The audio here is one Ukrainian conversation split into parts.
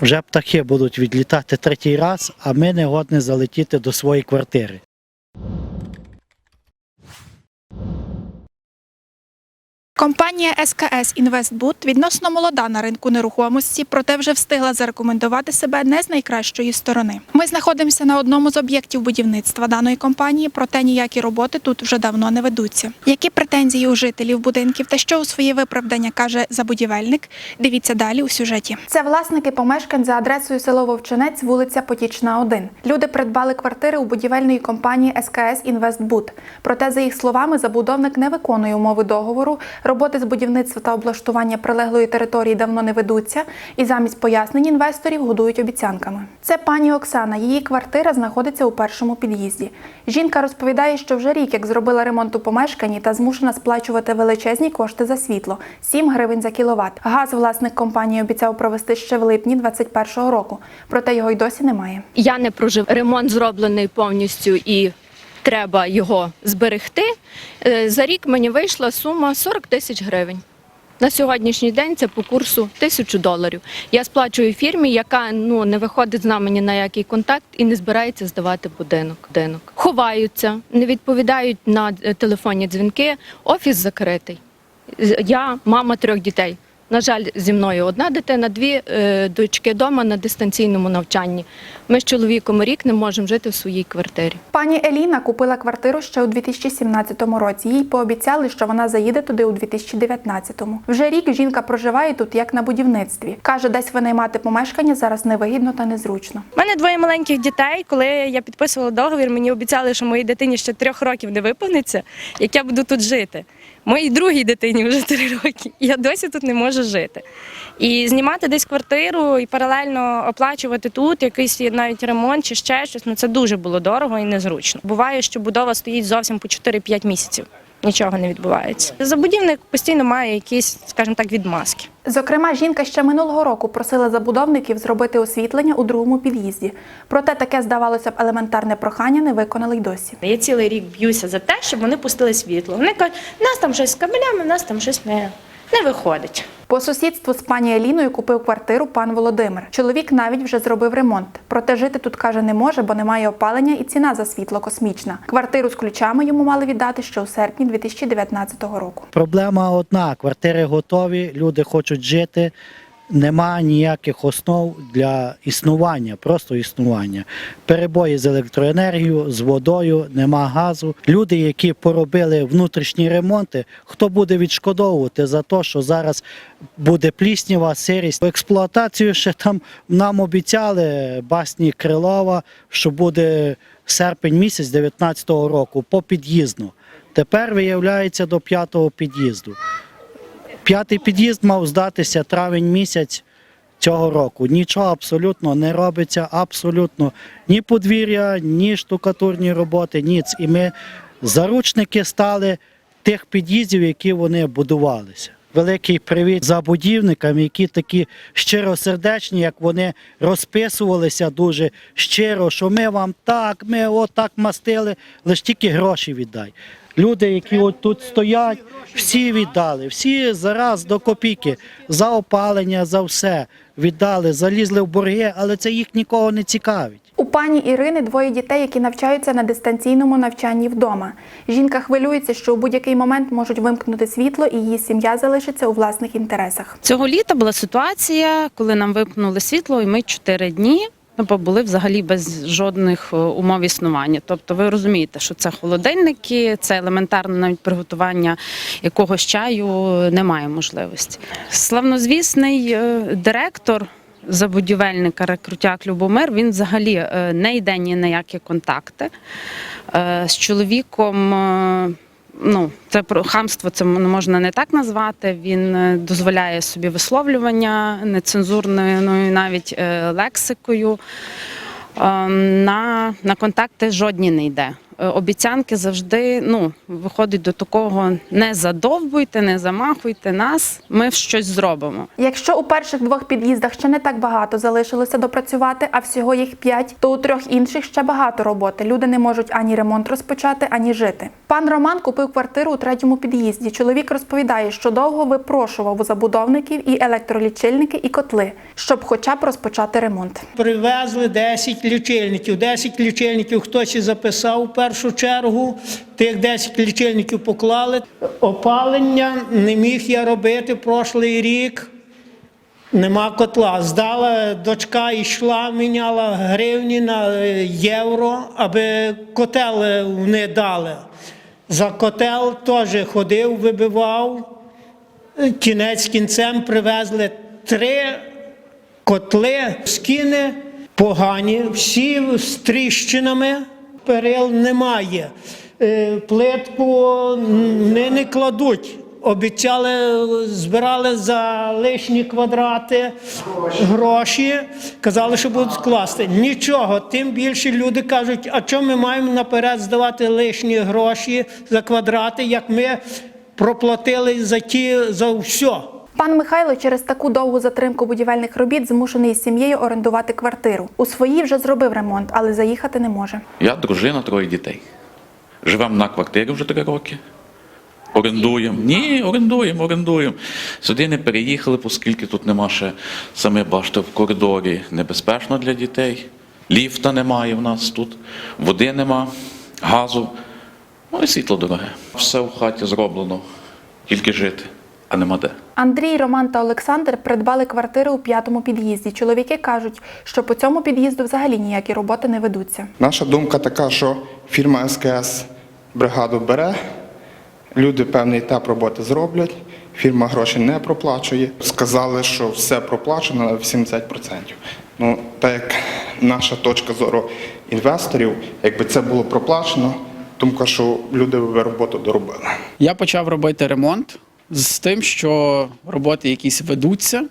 Вже птахи будуть відлітати третій раз, а ми не годні залетіти до своєї квартири. Компанія СКС Інвестбуд відносно молода на ринку нерухомості, проте вже встигла зарекомендувати себе не з найкращої сторони. Ми знаходимося на одному з об'єктів будівництва даної компанії, проте ніякі роботи тут вже давно не ведуться. Які претензії у жителів будинків та що у своє виправдання каже забудівельник? Дивіться далі у сюжеті. Це власники помешкань за адресою село Вовчинець, вулиця Потічна, 1. Люди придбали квартири у будівельної компанії СКС Інвестбуд. Проте, за їх словами, забудовник не виконує умови договору. Роботи з будівництва та облаштування прилеглої території давно не ведуться, і замість пояснень інвесторів годують обіцянками. Це пані Оксана. Її квартира знаходиться у першому під'їзді. Жінка розповідає, що вже рік, як зробила ремонт у помешканні та змушена сплачувати величезні кошти за світло 7 гривень за кіловат. Газ власник компанії обіцяв провести ще в липні 2021 року, проте його й досі немає. я не прожив. Ремонт зроблений повністю і треба його зберегти. Е, За рік мені вийшла сума 40 тисяч гривень. На сьогоднішній день це по курсу тисячу доларів. Я сплачую фірмі, яка ну не виходить з нами ні на який контакт і не збирається здавати будинок. будинок. Ховаються, не відповідають на е, телефонні дзвінки. Офіс закритий. Я мама трьох дітей. На жаль, зі мною одна дитина, дві е, дочки вдома на дистанційному навчанні. Ми з чоловіком рік не можемо жити в своїй квартирі. Пані Еліна купила квартиру ще у 2017 році. Їй пообіцяли, що вона заїде туди у 2019-му. Вже рік жінка проживає тут як на будівництві. Каже, десь винаймати помешкання зараз невигідно та незручно. У мене двоє маленьких дітей. Коли я підписувала договір, мені обіцяли, що моїй дитині ще трьох років не виповниться, як я буду тут жити. Моїй другій дитині вже три роки, і я досі тут не можу жити. І знімати десь квартиру і паралельно оплачувати тут якийсь навіть ремонт чи ще щось, ну це дуже було дорого і незручно. Буває, що будова стоїть зовсім по 4-5 місяців. Нічого не відбувається. Забудівник постійно має якісь, скажімо так, відмазки. Зокрема, жінка ще минулого року просила забудовників зробити освітлення у другому під'їзді. Проте таке, здавалося б, елементарне прохання не виконали й досі. Я цілий рік б'юся за те, щоб вони пустили світло. Вони кажуть, у нас там щось з кабелями, у нас там щось не, не виходить. По сусідству з пані Еліною купив квартиру пан Володимир. Чоловік навіть вже зробив ремонт. Проте жити тут каже не може, бо немає опалення і ціна за світло космічна. Квартиру з ключами йому мали віддати ще у серпні 2019 року. Проблема одна: квартири готові, люди хочуть жити. Нема ніяких основ для існування, просто існування. Перебої з електроенергією, з водою, нема газу. Люди, які поробили внутрішні ремонти, хто буде відшкодовувати за те, що зараз буде пліснява, сирість. Експлуатацію ще там нам обіцяли басні Крилова, що буде серпень місяць 19-го року по під'їзну. Тепер виявляється до п'ятого під'їзду. П'ятий під'їзд мав здатися травень місяць цього року. Нічого абсолютно не робиться, абсолютно ні подвір'я, ні штукатурні роботи, ніц. І ми заручники стали тих під'їздів, які вони будувалися. Великий привіт забудівникам, які такі щиросердечні, як вони розписувалися дуже щиро, що ми вам так, ми отак мастили, лише тільки гроші віддай. Люди, які от тут стоять, всі віддали, всі зараз до копійки за опалення, за все віддали, залізли в борги, але це їх нікого не цікавить. У пані Ірини двоє дітей, які навчаються на дистанційному навчанні вдома. Жінка хвилюється, що у будь-який момент можуть вимкнути світло, і її сім'я залишиться у власних інтересах. Цього літа була ситуація, коли нам вимкнули світло, і ми чотири дні ну, побули взагалі без жодних е, умов існування. Тобто, ви розумієте, що це холодильники, це елементарне навіть приготування якогось чаю немає можливості. Славнозвісний е, директор. Забудівельника рекрутяк Любомир він взагалі е, не йде ні на які контакти. Е, З чоловіком е, ну, це про хамство, це можна не так назвати. Він е, дозволяє собі висловлювання нецензурною навіть е, лексикою. Е, На, на контакти жодні не йде. Е, обіцянки завжди ну, виходить до такого: не задовбуйте, не замахуйте нас, ми щось зробимо. Якщо у перших двох під'їздах ще не так багато залишилося допрацювати, а всього їх п'ять, то у трьох інших ще багато роботи. Люди не можуть ані ремонт розпочати, ані жити. Пан Роман купив квартиру у третьому під'їзді. Чоловік розповідає, що довго випрошував у забудовників і електролічильники, і котли, щоб хоча б розпочати ремонт. Привезли 10 лічильників. 10 лічильників хтось і записав першу чергу. Тих 10 лічильників поклали. Опалення не міг я робити прошлий рік. Нема котла. Здала дочка йшла, міняла гривні на е, євро, аби котел е, вони дали. За котел теж ходив, вибивав. Кінець кінцем привезли три котли, скіни погані, всі з тріщинами, перил немає. Е, Плитку не, не кладуть. Обіцяли, збирали за лишні квадрати гроші, казали, що будуть класти. Нічого, тим більше люди кажуть, а чому ми маємо наперед здавати лишні гроші за квадрати, як ми проплатили за ті за все. Пан Михайло через таку довгу затримку будівельних робіт змушений із сім'єю орендувати квартиру. У своїй вже зробив ремонт, але заїхати не може. Я дружина, троє дітей. Живемо на квартирі вже три роки. Орендуємо. Ні, орендуємо, орендуємо. Сюди не переїхали, оскільки тут нема ще, саме бачите, в коридорі небезпечно для дітей. Ліфта немає в нас тут, води нема, газу. Ну і світло дороге. Все в хаті зроблено, тільки жити, а нема де. Андрій, Роман та Олександр придбали квартиру у п'ятому під'їзді. Чоловіки кажуть, що по цьому під'їзду взагалі ніякі роботи не ведуться. Наша думка така, що фірма СКС бригаду бере, люди певний етап роботи зроблять, фірма гроші не проплачує. Сказали, що все проплачено на 70%. Ну, так як наша точка зору інвесторів, якби це було проплачено, думка, що люди би роботу доробили. Я почав робити ремонт з тим, що роботи якісь ведуться.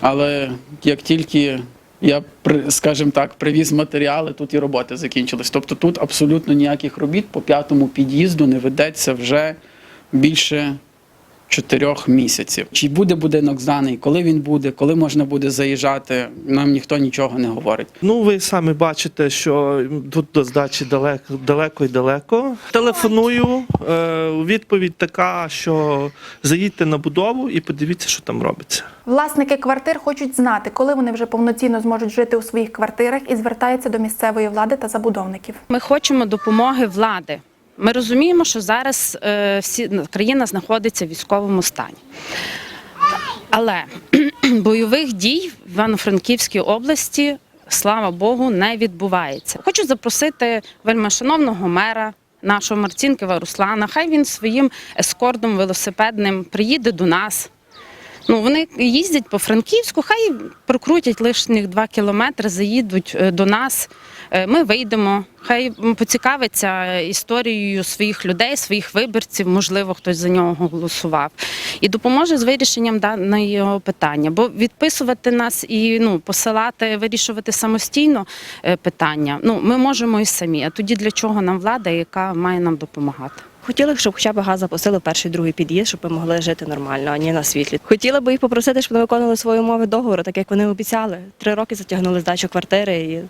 Але як тільки я, скажімо так, привіз матеріали, тут і роботи закінчились. Тобто тут абсолютно ніяких робіт по п'ятому під'їзду не ведеться вже більше чотирьох місяців. Чи буде будинок зданий, коли він буде, коли можна буде заїжджати, нам ніхто нічого не говорить. Ну, ви самі бачите, що тут до здачі далеко, далеко і далеко. Телефоную. Е, відповідь така, що заїдьте на будову і подивіться, що там робиться. Власники квартир хочуть знати, коли вони вже повноцінно зможуть жити у своїх квартирах і звертаються до місцевої влади та забудовників. Ми хочемо допомоги влади. Ми розуміємо, що зараз е, всі країна знаходиться в військовому стані. Але бойових дій в Івано-Франківській області, слава Богу, не відбувається. Хочу запросити вельмишановного мера. Нашого Марцінкова Руслана, хай він своїм ескордом велосипедним приїде до нас. Ну, вони їздять по Франківську, хай прокрутять лишніх два кілометри, заїдуть е, до нас. Е, Ми вийдемо, хай поцікавиться історією своїх людей, своїх виборців, можливо, хтось за нього голосував, і допоможе з вирішенням даного питання. Бо відписувати нас і ну, посилати, вирішувати самостійно е, питання. Ну, ми можемо і самі. А тоді для чого нам влада, яка має нам допомагати? Хотіли, щоб хоча б газ запустили в перший другий під'їзд, щоб ми могли жити нормально, а не на світлі. Хотіла би їх попросити, щоб вони виконували свої умови договору, так як вони обіцяли. Три роки затягнули здачу квартири і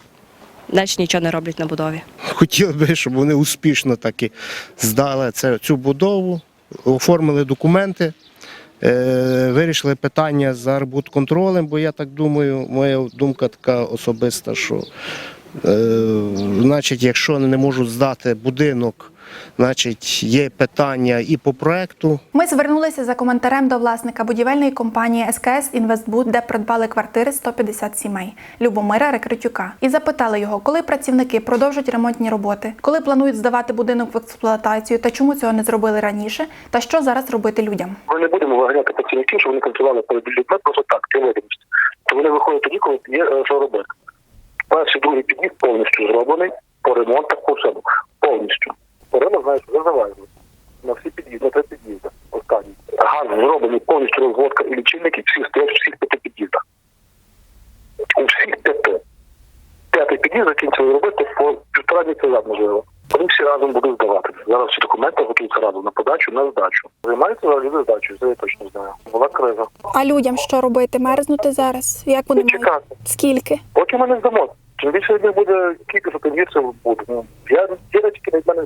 далі нічого не роблять на будові. Хотіли би, щоб вони успішно таки здали цю будову, оформили документи, е, вирішили питання з арбудконтролем, бо я так думаю, моя думка така особиста, що е, значить, якщо не можуть здати будинок, значить є питання і по проекту, Ми звернулися за коментарем до власника будівельної компанії СКС Інвестбуд, де придбали квартири 150 сімей Любомира Рекритюка, і запитали його, коли працівники продовжать ремонтні роботи, коли планують здавати будинок в експлуатацію та чому цього не зробили раніше, та що зараз робити людям. Ми не будемо виганяти працівників, щоб вони контролювали перед людьми просто так, цілодність. То вони виходять тоді, коли є е, що робити. Перший, другий під'їзд повністю зроблений, по ремонтах, по всьому. Повністю. Ринок, знаєш, вже завезли. На всі під'їзди, на три під'їзди. Останній. Газ зроблений повністю розводка і лічильники всі стоять в всіх п'яти під'їздах. У всіх п'яти. П'ятий під'їзд закінчили робити по півтора це як можливо. Вони всі разом будуть здавати. Зараз всі документи готуються разом на подачу, на здачу. Займаються зараз люди здачею, це я точно знаю. Була криза. А людям що робити? Мерзнути зараз? Як вони І мають? чекати. Скільки? Поки ми не здамо. Чим більше них буде кількість, тим більше буде. Ну, я ті речі, від мене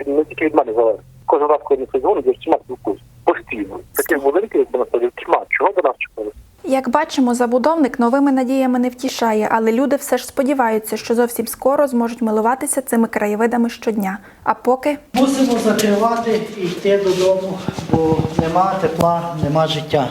від- не тільки від мене залежить. Кожен раз, коли не дзвонить, я всіма спілкуюсь. Постійно. Таких будинків, як до нас ходять, тьма. Чого до нас чекали? Як бачимо, забудовник новими надіями не втішає, але люди все ж сподіваються, що зовсім скоро зможуть милуватися цими краєвидами щодня. А поки Мусимо закривати і йти додому, бо нема тепла, нема життя.